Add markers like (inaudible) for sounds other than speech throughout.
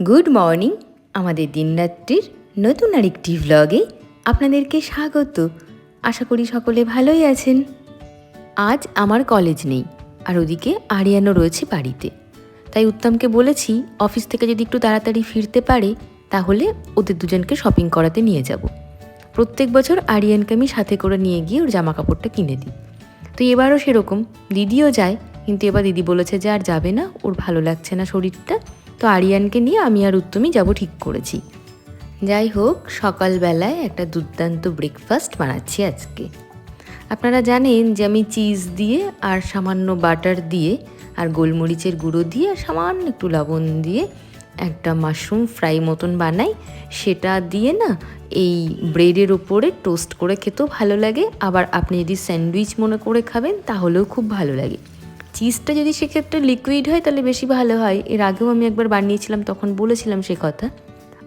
Good morning, আমাদের দিনরাত্রির নতুন আরেকটি ভ্লগে আপনাদেরকে স্বাগত। আশা করি সকলে ভালোই আছেন। আজ আমার কলেজ নেই, আর ওদিকে আরিয়ানও রয়েছে বাড়িতে। তাই উত্তমকে বলেছি অফিস থেকে যদি একটু তাড়াতাড়ি ফিরতে পারে, তাহলে ওদের দুজনকে শপিং করাতে নিয়ে যাব। প্রত্যেক বছর আরিয়ানকে আমি সাথে করে নিয়ে গিয়ে ওর জামা কাপড়টা কিনে দিই। তো এবারও সেরকম, দিদিও যায়, কিন্তু এবার দিদি বলেছে যে আর যাবে না, ওর ভালো লাগছে না শরীরটা। তো আরিয়ানকে নিয়ে আমি আর উত্তমই যাব ঠিক করেছি। যাই হোক, সকালবেলায় একটা দুর্দান্ত ব্রেকফাস্ট বানাচ্ছি আজকে। আপনারা জানেন যে আমি চিজ দিয়ে আর সামান্য বাটার দিয়ে আর গোলমরিচের গুঁড়ো দিয়ে আর সামান্য একটু লবণ দিয়ে একটা মাশরুম ফ্রাই মতন বানাই। সেটা দিয়ে না এই ব্রেডের ওপরে টোস্ট করে খেতেও ভালো লাগে। আবার আপনি যদি স্যান্ডউইচ মনে করে খাবেন, তাহলেও খুব ভালো লাগে। চিজটা যদি সেক্ষেত্রে লিকুইড হয়, তাহলে বেশি ভালো হয়। এর আগেও আমি একবার বানিয়েছিলাম, তখন বলেছিলাম সে কথা।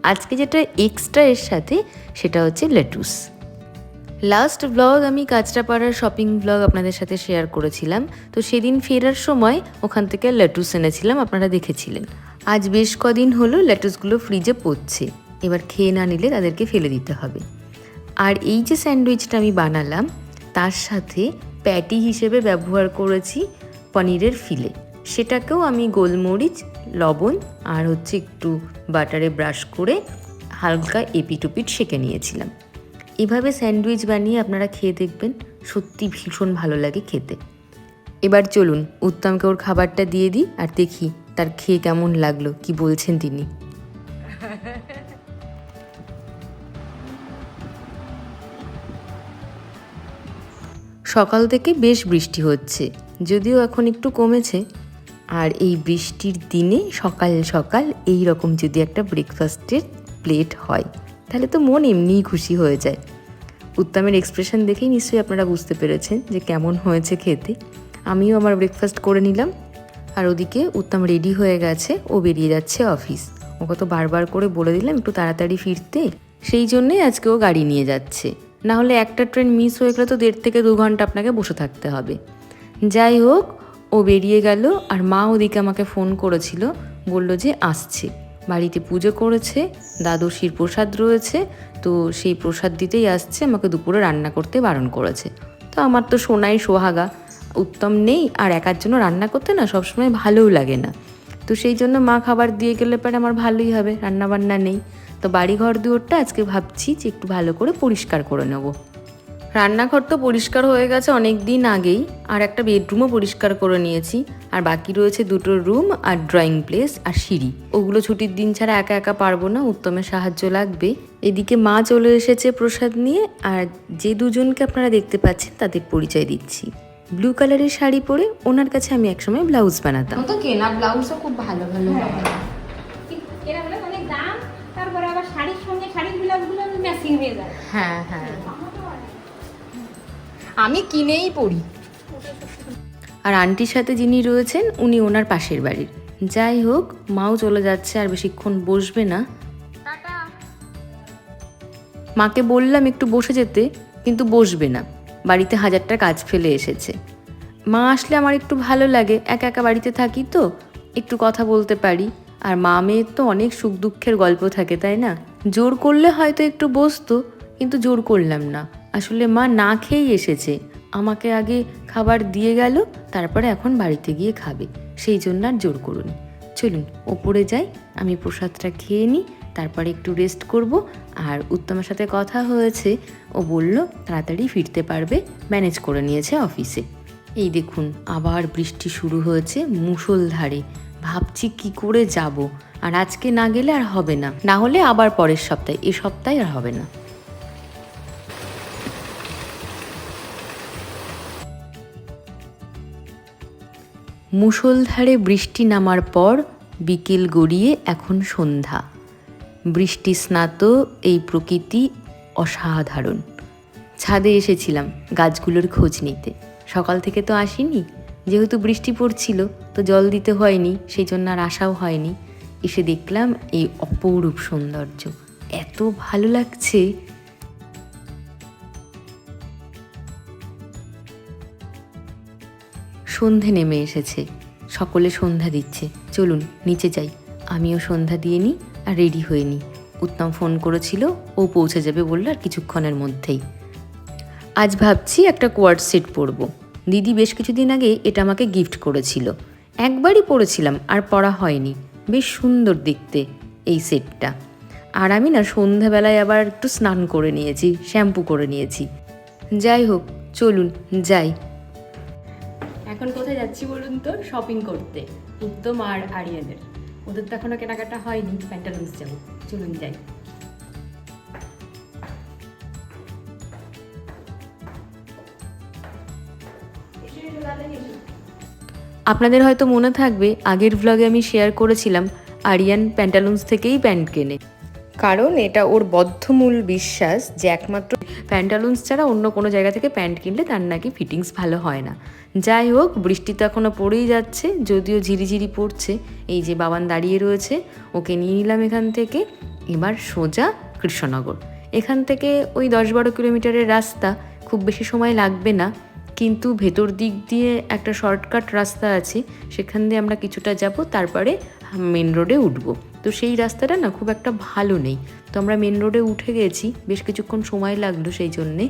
আজকে যেটা এক্সট্রা এর সাথে, সেটা হচ্ছে লেটুস লাস্ট ব্লগ আমি কাঁচরাপাড়ার শপিং ব্লগ আপনাদের সাথে শেয়ার করেছিলাম। তো সেদিন ফেরার সময় ওখান থেকে লেটুস এনেছিলাম, আপনারা দেখেছিলেন। আজ বেশ কদিন হলো লেটুসগুলো ফ্রিজে পড়ছে। এবার খেয়ে না নিলে তাদেরকে ফেলে দিতে হবে। আর এই যে স্যান্ডউইচটা আমি বানালাম, তার সাথে প্যাটি হিসেবে ব্যবহার করেছি পনিরের ফিলে। সেটাকেও আমি গোলমরিচ, লবণ আর হচ্ছে একটু বাটারে ব্রাশ করে হালকা এপিটুপিট সেঁকে নিয়েছিলাম। এভাবে স্যান্ডউইচ বানিয়ে আপনারা খেয়ে দেখবেন, সত্যি ভীষণ ভালো লাগে খেতে। এবার চলুন, উত্তমকে ওর খাবারটা দিয়ে দিই আর দেখি তার খেয়ে কেমন লাগল, কি বলছেন তিনি। সকাল থেকে বেশ বৃষ্টি হচ্ছে। যদিও এখন একটু কমেছে। আর এই বৃষ্টির দিনে সকাল সকাল এই রকম যদি একটা ব্রেকফাস্টের প্লেট হয়, তাহলে তো মন এমনিই খুশি হয়ে যায়। উত্তমের এক্সপ্রেশন দেখেই নিশ্চয়ই আপনারা বুঝতে পেরেছেন যে কেমন হয়েছে খেতে। আমিও আমার ব্রেকফাস্ট করে নিলাম। আর ওদিকে উত্তম রেডি হয়ে গেছে, ও বেরিয়ে যাচ্ছে অফিস ওকে তো বারবার করে বলে দিলাম একটু তাড়াতাড়ি ফিরতে। সেই জন্যই আজকে ও গাড়ি নিয়ে যাচ্ছে। না হলে একটা ট্রেন মিস হয়ে গেলে তো দেড় থেকে দু ঘণ্টা আপনাকে বসে থাকতে হবে। যাই হোক, ও বেরিয়ে গেল আর মা ওদিকে আমাকে ফোন করেছিল, বলল যে আসছে। বাড়িতে পুজো করেছে, দ্বাদশীর প্রসাদ রয়েছে, তো সেই প্রসাদ দিতেই আসছে, আমাকে দুপুরে রান্না করতে বারণ করেছে। তো আমার তো সোনাই সোহাগা, উত্তম নেই আর একার জন্য রান্না করতে না সবসময় ভালোও লাগে না। তো সেই জন্য মা খাবার দিয়ে গেলে পরে আমার ভালোই হবে, রান্নাবান্না নেই। তো বাড়ি ঘর দুয়ারটা আজকে ভাবছি যে একটু ভালো করে পরিষ্কার করে নেব। রান্নাঘর তো পরিষ্কার হয়ে গেছে অনেক দিন আগেই আর একটা বেডরুমও পরিষ্কার করে নিয়েছি। আর বাকি রয়েছে দুটো রুম আর ড্রয়িং প্লেস আর সিঁড়ি। ওগুলো ছুটির দিন ছাড়া একা একা পারব না উত্তমের সাহায্য লাগবে। এদিকে মা চলে এসেছে প্রসাদ নিয়ে আর যে দুজনকে আপনারা দেখতে পাচ্ছেন তাদের পরিচয় দিচ্ছি। ব্লু কালারের শাড়ি পরে ওনার কাছে আমি একসময় ব্লাউজ বানাতাম। তো কেনা ব্লাউজও খুব ভালো ভালো হ্যাঁ। অনেক দাম তারপরে আবার শাড়ির সঙ্গে শাড়ির ব্লাউজগুলো ম্যাচিং হয়ে যায়। হ্যাঁ হ্যাঁ। আমি কিনেই পড়ি। আর আন্টির সাথে যিনি রয়েছেন উনি ওনার পাশের বাড়ির। যাই হোক মাও চলে যাচ্ছে আর বেশিক্ষণ বসবে না। মাকে বললাম একটু বসে যেতে কিন্তু বসবে না। বাড়িতে হাজারটা কাজ ফেলে এসেছে। মা আসলে আমার একটু ভালো লাগে একা একা বাড়িতে থাকি তো একটু কথা বলতে পারি। আর মা মেয়ের তো অনেক সুখ দুঃখের গল্প থাকে তাই না? জোর করলে হয়তো একটু বসতো কিন্তু জোর করলাম না। আসলে মা না খেয়েই এসেছে। আমাকে আগে খাবার দিয়ে গেল, তারপরে এখন বাড়িতে গিয়ে খাবে। সেই জন্য আর জোর করুন। চলুন, ওপরে যাই। আমি প্রসাদটা খেয়ে নিই, তারপরে একটু রেস্ট করব। আর উত্তমের সাথে কথা হয়েছে। ও বলল, তাড়াতাড়ি ফিরতে পারবে। ম্যানেজ করে নিয়েছে অফিসে এই দেখুন, আবার বৃষ্টি শুরু হয়েছে মুষলধারে ভাবছি কি করে যাব। আর আজকে না গেলে আর হবে না। না হলে আবার পরের সপ্তাহে। এ সপ্তাহে আর হবে না। মুষলধারে বৃষ্টি নামার পর বিকেল গড়িয়ে এখন সন্ধ্যা। বৃষ্টি স্নাত এই প্রকৃতি অসাধারণ। ছাদে এসেছিলাম গাছগুলোর খোঁজ নিতে। সকাল থেকে তো আসিনি, যেহেতু বৃষ্টি পড়ছিল, তো জল দিতে হয়নি সেই জন্য আর আসাও হয়নি। এসে দেখলাম এই অপরূপ সৌন্দর্য। এত ভালো লাগছে সন্ধে নেমে এসেছে। সকলে সন্ধ্যা দিচ্ছে। চলুন, নিচে যাই। আমিও সন্ধ্যা দিয়ে নিই আর রেডি হয়ে নিই। উত্তম ফোন করেছিল, ও পৌঁছে যাবে বলল আর কিছুক্ষণের মধ্যেই। আজ ভাবছি একটা কোয়ার্ড সেট পরবো। দিদি বেশ কিছুদিন আগে এটা আমাকে গিফট করেছিল। একবারই পরেছিলাম, আর পরা হয়নি। বেশ সুন্দর দেখতে এই সেটটা। আর আমি না সন্ধ্যাবেলায় আবার একটু স্নান করে নিয়েছি, শ্যাম্পু করে নিয়েছি। যাই হোক, চলুন, যাই। এখন কোথায় যাচ্ছি বলুন তো? শপিং করতে। উত্তম আর আরিয়ানের। ওদের তো এখনও কেনাকাটা হয়নি প্যান্টালুন্স যাব। চলুন যাই। আপনাদের হয়তো মনে থাকবে, আগের ভ্লগে আমি শেয়ার করেছিলাম আরিয়ান প্যান্টালুন্স থেকেই প্যান্ট কেনে। কারণ এটা ওর বদ্ধমূল বিশ্বাস যে একমাত্র প্যান্টালুন্স ছাড়া অন্য কোনো জায়গা থেকে প্যান্ট কিনলে তার নাকি ফিটিংস ভালো হয় না। যাই হোক, বৃষ্টি তো এখনও পড়েই যাচ্ছে, যদিও ঝিরিঝিরি পড়ছে। এই যে বাবান দাঁড়িয়ে রয়েছে, ওকে নিয়ে নিলাম এখান থেকে। এবার সোজা কৃষ্ণনগর। এখান থেকে ওই দশ বারো কিলোমিটারের রাস্তা, খুব বেশি সময় লাগবে না। কিন্তু ভেতর দিক দিয়ে একটা শর্টকাট রাস্তা আছে, সেখান দিয়ে আমরা কিছুটা যাব, তারপরে মেন রোডে উঠবো। তো সেই রাস্তাটা না খুব একটা ভালো নেই। তো আমরা মেন রোডে উঠে গেছি, বেশ কিছুক্ষণ সময় লাগল সেই জন্যে।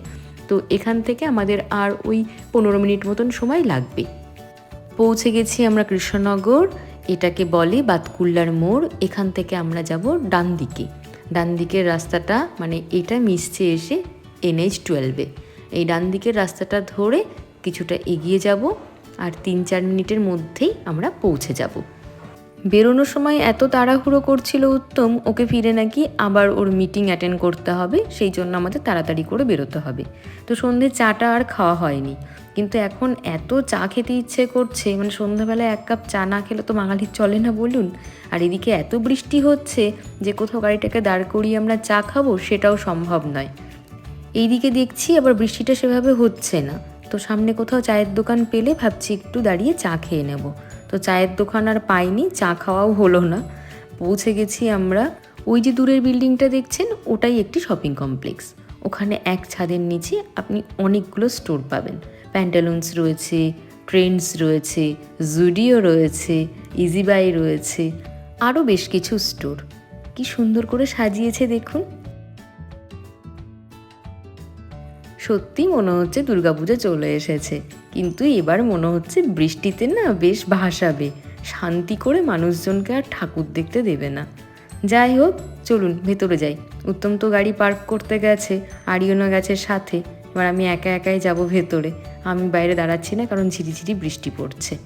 তো এখান থেকে আমাদের আর ওই পনেরো মিনিট মতন সময় লাগবে। পৌঁছে গেছি আমরা কৃষ্ণনগর, এটাকে বলে বাতকুল্লার মোড়। এখান থেকে আমরা যাব ডান দিকে ডান দিকের রাস্তাটা মানে এটা মিশছে এসে এনএইচ টুয়েলভে। এই ডান দিকের রাস্তাটা ধরে কিছুটা এগিয়ে যাব আর তিন চার মিনিটের মধ্যেই আমরা পৌঁছে যাব। বেরোনোর সময় এত তাড়াহুড়ো করছিল উত্তম, ওকে ফিরে নাকি আবার ওর মিটিং অ্যাটেন্ড করতে হবে, সেই জন্য আমাদের তাড়াতাড়ি করে বেরোতে হবে। তো সন্ধে চাটা আর খাওয়া হয়নি। কিন্তু এখন এত চা খেতে ইচ্ছে করছে মানে সন্ধ্যাবেলায় এক কাপ চা না খেলে তো বাঙালির চলে না বলুন? আর এদিকে এত বৃষ্টি হচ্ছে যে কোথাও গাড়িটাকে দাঁড় করিয়ে আমরা চা খাব, সেটাও সম্ভব নয়। এইদিকে দেখছি আবার বৃষ্টিটা সেভাবে হচ্ছে না। তো সামনে কোথাও চায়ের দোকান পেলে ভাবছি একটু দাঁড়িয়ে চা খেয়ে নেব। তো চায়ের দোকান আর পাইনি, চা খাওয়াও হলো না। পৌঁছে গেছি আমরা, ওই যে দূরের বিল্ডিংটা দেখছেন, ওটাই একটি শপিং কমপ্লেক্স। ওখানে এক ছাদের নিচে আপনি অনেকগুলো স্টোর পাবেন। প্যান্টালুন্স রয়েছে, ট্রেন্ডস রয়েছে, জুডিও রয়েছে, ইজিবাই রয়েছে, আরও বেশ কিছু স্টোর। কি সুন্দর করে সাজিয়েছে দেখুন। সত্যি মনে হচ্ছে দুর্গাপূজা চলে এসেছে। কিন্তু এবার মনে হচ্ছে বৃষ্টিতে না বেশ ভাসাবে। শান্তি করে মানুষজনকে আর ঠাকুর দেখতে দেবে না। যাই হোক, চলুন ভেতরে যাই। উত্তম তো গাড়ি পার্ক করতে গেছে, আরিয়না গেছে সাথে। এবার আমি একা একাই যাব ভেতরে। আমি বাইরে দাঁড়াচ্ছি না কারণ ঝিরিঝিরি বৃষ্টি পড়ছে।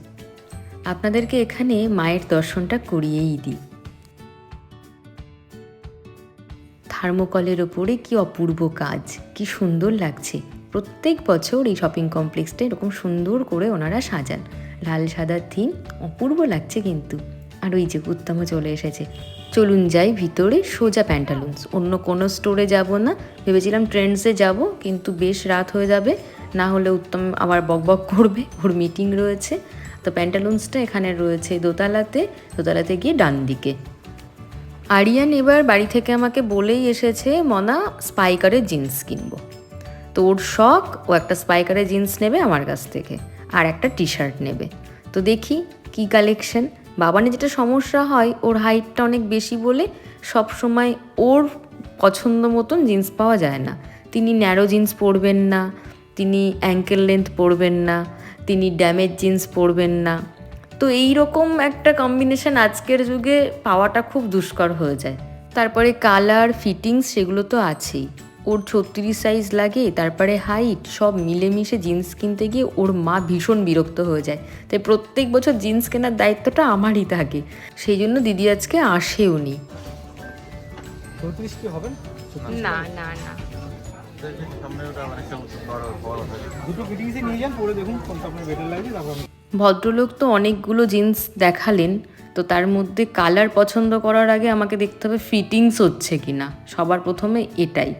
আপনাদেরকে এখানে মায়ের দর্শনটা করিয়েই দিই। থার্মোকলের ওপরে কি অপূর্ব কাজ, কি সুন্দর লাগছে। প্রত্যেক বছর এই শপিং কমপ্লেক্সটা এরকম সুন্দর করে ওনারা সাজান। লাল, সাদা, থিম, অপূর্ব লাগছে কিন্তু। আর ওই যে উত্তম চলে এসেছে। চলুন যাই ভিতরে সোজা প্যান্টালুন্স অন্য কোনো স্টোরে যাব না। ভেবেছিলাম ট্রেন্ডসে যাব, কিন্তু বেশ রাত হয়ে যাবে। না হলে উত্তম আবার বকবক করবে। ওর মিটিং রয়েছে। তো প্যান্টালুন্সটা এখানে রয়েছে দোতলাতে। দোতলাতে গিয়ে ডান দিকে। আরিয়ান এবার বাড়ি থেকে আমাকে বলেই এসেছে, মনা স্পাইকারের জিন্স কিনবো। তো ওর শখ ও একটা স্পাইকারের জিন্স নেবে আমার কাছ থেকে, আর একটা টি শার্ট নেবে। তো দেখি কি কালেকশন বাবানে যেটা সমস্যা হয়, ওর হাইটটা অনেক বেশি বলে সব সময় ওর পছন্দ মতন জিন্স পাওয়া যায় না। তিনি ন্যারো জিন্স পরবেন না, তিনি অ্যাঙ্কেল লেন্থ পরবেন না, তিনি ড্যামেজ জিন্স পরবেন না। তো এই রকম একটা কম্বিনেশন আজকের যুগে পাওয়াটা খুব দুষ্কর হয়ে যায়। তারপরে কালার ফিটিংস সেগুলো তো আছেই। ওর ছত্রিশ সাইজ লাগে তারপরে হাইট সব মিলেমিশে জিন্স কিনতে গিয়ে ওর মা ভীষণ বিরক্ত হয়ে যায়। তাই প্রত্যেক বছর জিন্স কেনার দায়িত্বটা আমারই থাকে। সেই জন্য দিদি আজকে আসেও নি। না? না না দুটো পিটিংসে নিয়ে যান পরে দেখুন কোনটা আপনার বেটার লাগবে তারপর আমি ভদ্রলোক তো অনেকগুলো জিন্স দেখালেন তো তার মধ্যে কালার পছন্দ করার আগে আমাকে দেখতে হবে ফিটিংস হচ্ছে কি না সবার প্রথমে এটাই।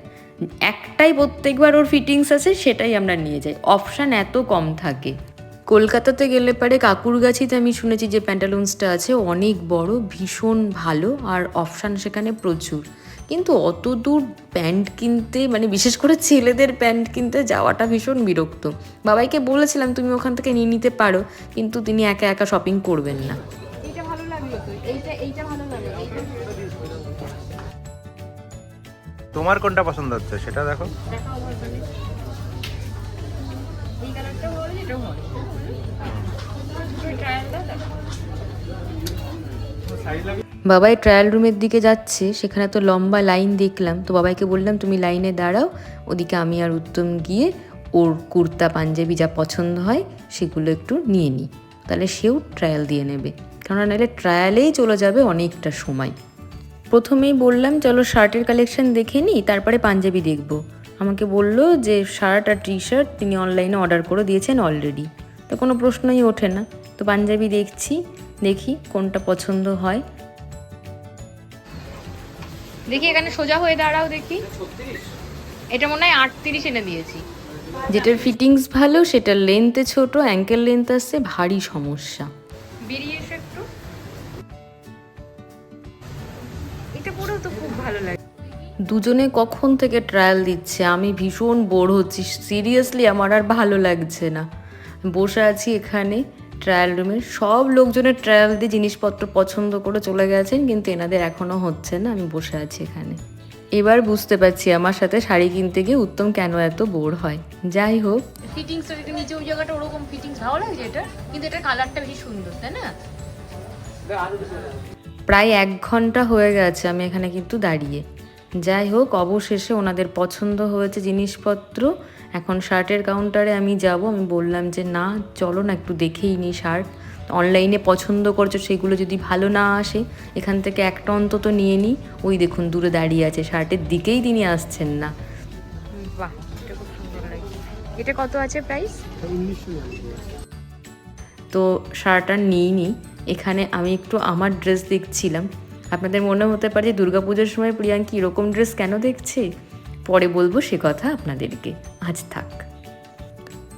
একটাই প্রত্যেকবার ওর ফিটিংস আছে, সেটাই আমরা নিয়ে যাই। অপশান এত কম থাকে। কলকাতাতে গেলে পারে কাকুরগাছিতে আমি শুনেছি যে প্যান্টালুন্সটা আছে, অনেক বড়, ভীষণ ভালো, আর অপশান সেখানে প্রচুর। কিন্তু অত দূর প্যান্ট কিনতে মানে বিশেষ করে ছেলেদের প্যান্ট কিনতে যাওয়াটা ভীষণ বিরক্ত। বাবাইকে বলেছিলাম, তুমি ওখান থেকে নিয়ে নিতে পারো। কিন্তু তিনি একা একা শপিং করবেন না। তোমার কোনটা পছন্দ হচ্ছে? সেটা দেখো। বাবাই ট্রায়াল রুমের দিকে যাচ্ছে, সেখানে তো লম্বা লাইন দেখলাম। তো বাবাইকে বললাম, তুমি লাইনে দাঁড়াও, ওদিকে আমি আর উত্তম গিয়ে ওর কুর্তা, পাঞ্জাবি যা পছন্দ হয়, সেগুলো একটু নিয়ে নিই। তাহলে সেও ট্রায়াল দিয়ে নেবে। কেননা নাহলে ট্রায়ালেই চলে যাবে অনেকটা সময়। প্রথমেই বললাম চলো শার্টের কালেকশন দেখে নিই তারপরে পাঞ্জাবি দেখব। আমাকে বলল যে শার্ট আর টি শার্ট তিনি অনলাইনে অর্ডার করে দিয়েছেন অলরেডি তো কোনো প্রশ্নই ওঠে না। তো পাঞ্জাবি দেখছি দেখি কোনটা পছন্দ হয়। দেখি এখানে সোজা হয়ে দাঁড়াও দেখি। এটা মনে হয় আটত্রিশ এনে দিয়েছি। যেটার ফিটিংস ভালো সেটার লেন্থে ছোট অ্যাঙ্কেল লেন্থ আসছে ভারী সমস্যা। বেরিয়ে দুজনে কখন থেকে ট্রায়াল দিচ্ছে? আমি ভীষণ বোর হচ্ছি। সিরিয়াসলি আমার আর ভালো লাগছে না। বসে আছি এখানে ট্রায়াল রুমে সব লোকজনের ট্রায়াল দিয়ে জিনিসপত্র পছন্দ করে চলে গেছেন কিন্তু এনাদের এখনও হচ্ছে না। আমি বসে আছি এখানে। এবার বুঝতে পারছি আমার সাথে শাড়ি কিনতে গিয়ে উত্তম কেন এত বোর হয়। যাই হোক। ফিটিংসটা নিচে ওই জায়গাটা ওরকম ফিটিংস ভালো লাগছে এটা? কিন্তু এটা কালারটা বেশি সুন্দর তাই না? প্রায় এক ঘণ্টা হয়ে গেছে আমি এখানে কিন্তু দাঁড়িয়ে। যাই হোক অবশেষে ওনাদের পছন্দ হয়েছে জিনিসপত্র। এখন শার্টের কাউন্টারে আমি যাব। আমি বললাম যে না চলো না একটু দেখেই নিই শার্ট। অনলাইনে পছন্দ করছ সেগুলো যদি ভালো না আসে এখান থেকে একটা অন্তত নিয়ে নিই ওই দেখুন দূরে দাঁড়িয়ে আছে। শার্টের দিকেই তিনি আসছেন না। বাহ এটা খুব সুন্দর এটা কত আছে প্রাইস তো শার্ট আর নিইনি। এখানে আমি একটু আমার ড্রেস দেখছিলাম। আপনাদের মনে হতে পারে যে দুর্গাপুজোর সময় প্রিয়াঙ্কি এরকম ড্রেস কেন দেখছে? পরে বলব সে কথা আপনাদেরকে। আজ থাক।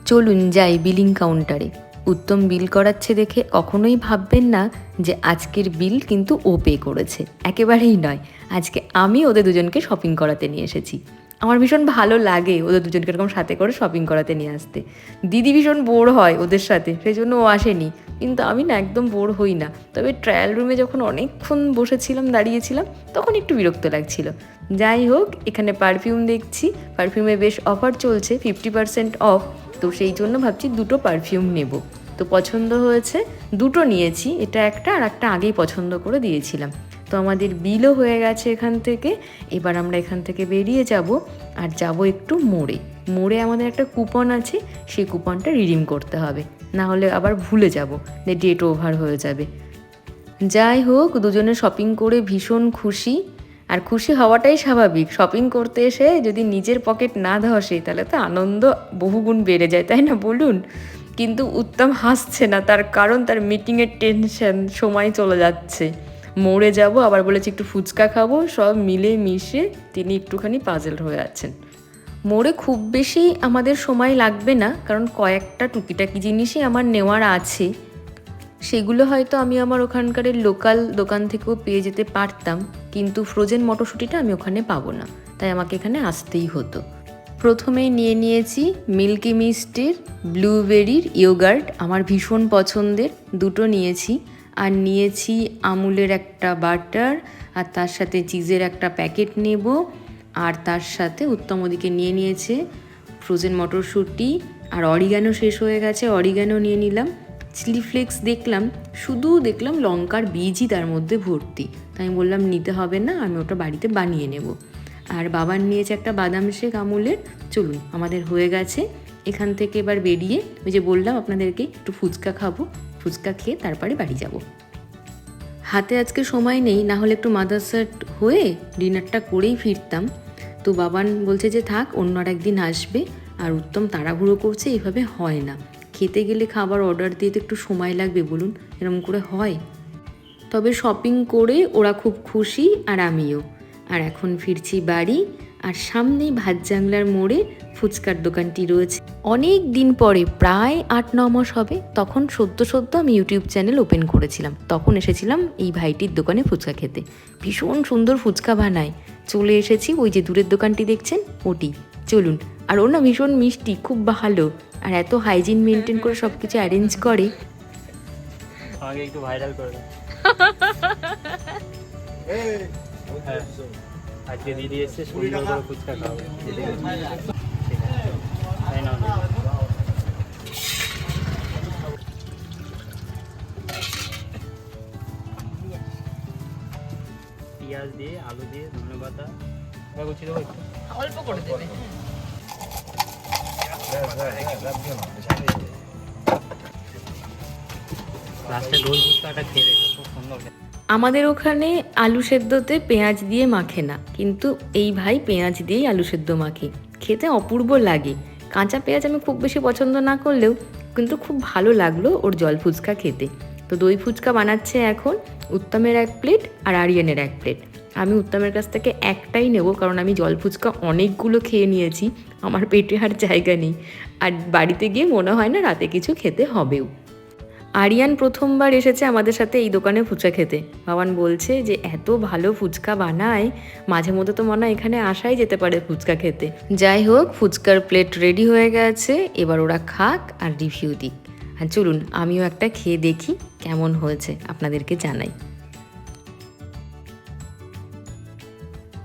চলুন যাই বিলিং কাউন্টারে উত্তম বিল করাচ্ছে দেখে কখনোই ভাববেন না যে আজকের বিল কিন্তু ও পে করেছে। একেবারেই নয়। আজকে আমি ওদের দুজনকে শপিং করাতে নিয়ে এসেছি। আমার ভীষণ ভালো লাগে ওদের দুজনকে এরকম সাথে করে শপিং করাতে নিয়ে আসতে। দিদি ভীষণ বোর হয় ওদের সাথে, সেই জন্য ও আসেনি। কিন্তু আমি না একদম বোর হই না। তবে ট্রায়াল রুমে যখন অনেকক্ষণ বসেছিলাম, দাঁড়িয়েছিলাম, তখন একটু বিরক্ত লাগছিল। যাই হোক, এখানে পারফিউম দেখছি। পারফিউমে বেশ অফার চলছে ফিফটি পার্সেন্ট অফ তো সেই জন্য ভাবছি দুটো পারফিউম নেব। তো পছন্দ হয়েছে, দুটো নিয়েছি, এটা একটা আর একটা আগেই পছন্দ করে দিয়েছিলাম। তো আমাদের বিলও হয়ে গেছে এখান থেকে। এবার আমরা এখান থেকে বেরিয়ে যাব আর যাব একটু মোড়ে। মোড়ে আমাদের একটা কুপন আছে, সেই কুপনটা রিডিম করতে হবে। না হলে আবার ভুলে যাব, যে ডেট ওভার হয়ে যাবে। যাই হোক, দুজনে শপিং করে ভীষণ খুশি। আর খুশি হওয়াটাই স্বাভাবিক। শপিং করতে এসে যদি নিজের পকেট না ধসে, তাহলে তো আনন্দ বহুগুণ বেড়ে যায়, তাই না বলুন? কিন্তু উত্তম হাসছে না, তার কারণ তার মিটিংয়ের টেনশন সময় চলে যাচ্ছে। মোড়ে যাব, আবার বলেছি একটু ফুচকা খাব, সব মিলে মিশে তিনি একটুখানি পাজেল হয়ে আছেন। মোড়ে খুব বেশি আমাদের সময় লাগবে না, কারণ কয়েকটা টুকিটাকি জিনিসই আমার নেওয়ার আছে। সেগুলো হয়তো আমি আমার ওখানকার লোকাল দোকান থেকেও পেয়ে যেতে পারতাম, কিন্তু ফ্রোজেন মটরশুঁটিটা আমি ওখানে পাবো না, তাই আমাকে এখানে আসতেই হতো। প্রথমেই নিয়ে নিয়েছি মিল্কি মিস্টের ব্লুবেরির ইয়োগার্ট আমার ভীষণ পছন্দের, দুটো নিয়েছি। আর নিয়েছি আমুলের একটা বাটার আর তার সাথে চিজের একটা প্যাকেট নেব। আর তার সাথে উত্তম ওদিকে নিয়ে নিয়েছে ফ্রোজেন মটরশুঁটি। আর অরিগ্যানো শেষ হয়ে গেছে অরিগ্যানো নিয়ে নিলাম। চিলি ফ্লেক্স দেখলাম, শুধু দেখলাম লঙ্কার বীজই তার মধ্যে ভর্তি। তাই আমি বললাম, নিতে হবে না, আমি ওটা বাড়িতে বানিয়ে নেব। আর বাবার নিয়েছে একটা বাদাম শেক আমুলের। চলুন, আমাদের হয়ে গেছে। এখান থেকে এবার বেরিয়ে ওই যে বললাম আপনাদেরকে, একটু ফুচকা খাব। ফুচকা খেয়ে তারপরে বাড়ি যাব। হাতে আজকে সময় নেই, না হলে একটু মাদারসাট হয়ে ডিনারটা করেই ফিরতাম। তো বাবান বলছে যে, থাক, অন্য আর একদিন আসবে। আর উত্তম তাড়াহুড়ো করছে, এইভাবে হয় না। খেতে গেলে খাবার অর্ডার দিয়ে তো একটু সময় লাগবে, বলুন, এরকম করে হয়? তবে শপিং করে ওরা খুব খুশি আর আমিও। আর এখন ফিরছি বাড়ি। আর সামনেই ভাত জাংলার মোড়ে ফুচকার দোকানটি রয়েছে। অনেক দিন পরে প্রায় আট ন মাস হবে তখন সদ্য সদ্য আমি ইউটিউব চ্যানেল ওপেন করেছিলাম। তখন এসেছিলাম এই ভাইটির দোকানে ফুচকা খেতে। ভীষণ সুন্দর ফুচকা বানায়। চলে এসেছি ওই যে দূরের দোকানটি দেখছেন? ওটি। চলুন আর ওর না ভীষণ মিষ্টি খুব ভালো। আর এত হাইজিন মেনটেন করে সব কিছু অ্যারেঞ্জ করে। আমাকে একটু ভাইরাল করে দাও। (laughs) আজকে দিদি এসছে সুন্দর করে ফুচকা খাওয়াবে পেঁয়াজ দিয়ে আলু দিয়ে ধনে পাতা। এবার দেবো অল্প করে দেবে। লাস্টে দই ফুচকাটা খেয়ে দেখো খুব সুন্দর। আমাদের ওখানে আলু সেদ্ধতে পেঁয়াজ দিয়ে মাখে না, কিন্তু এই ভাই পেঁয়াজ দিয়েই আলু সেদ্ধ মাখে। খেতে অপূর্ব লাগে। কাঁচা পেঁয়াজ আমি খুব বেশি পছন্দ না করলেও, কিন্তু খুব ভালো লাগল ওর জল ফুচকা খেতে। তো দই ফুচকা বানাচ্ছে এখন উত্তমের এক প্লেট আর আরিয়ানের এক প্লেট। আমি উত্তমের কাছ থেকে একটাই নেব, কারণ আমি জল ফুচকা অনেকগুলো খেয়ে নিয়েছি। আমার পেটে আর জায়গা নেই। আর বাড়িতে গিয়ে মনে হয় না রাতে কিছু খেতে হবেও। আরিয়ান প্রথমবার এসেছে আমাদের সাথে এই দোকানে ফুচকা খেতে। বাবান বলছে যে, এত ভালো ফুচকা বানায়, মাঝে মধ্যে তো মনে এখানে আসাই যেতে পারে ফুচকা খেতে। যাই হোক, ফুচকার প্লেট রেডি হয়ে গেছে, এবার ওরা খাক আর রিভিউ দিক। আর চলুন, আমিও একটা খেয়ে দেখি কেমন হয়েছে, আপনাদেরকে জানাই।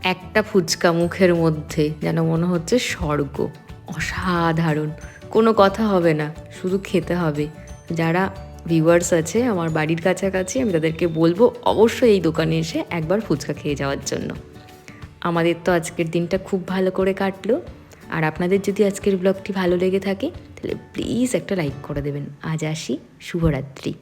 একটা ফুচকা মুখের মধ্যে যেন মনে হচ্ছে স্বর্গ, অসাধারণ। কোনো কথা হবে না, শুধু খেতে হবে। যারা ভিউয়ার্স আছে, আমার বাড়ির কাছাকাছি, আমি তাদেরকে বলব অবশ্যই এই দোকানে এসে একবার ফুচকা খেয়ে যাওয়ার জন্য। আমাদের তো আজকের দিনটা খুব ভালো করে কাটলো। আর আপনাদের যদি আজকের ব্লগটি ভালো লেগে থাকে, তাহলে প্লিজ একটা লাইক করে দেবেন। আজ আসি, শুভরাত্রি।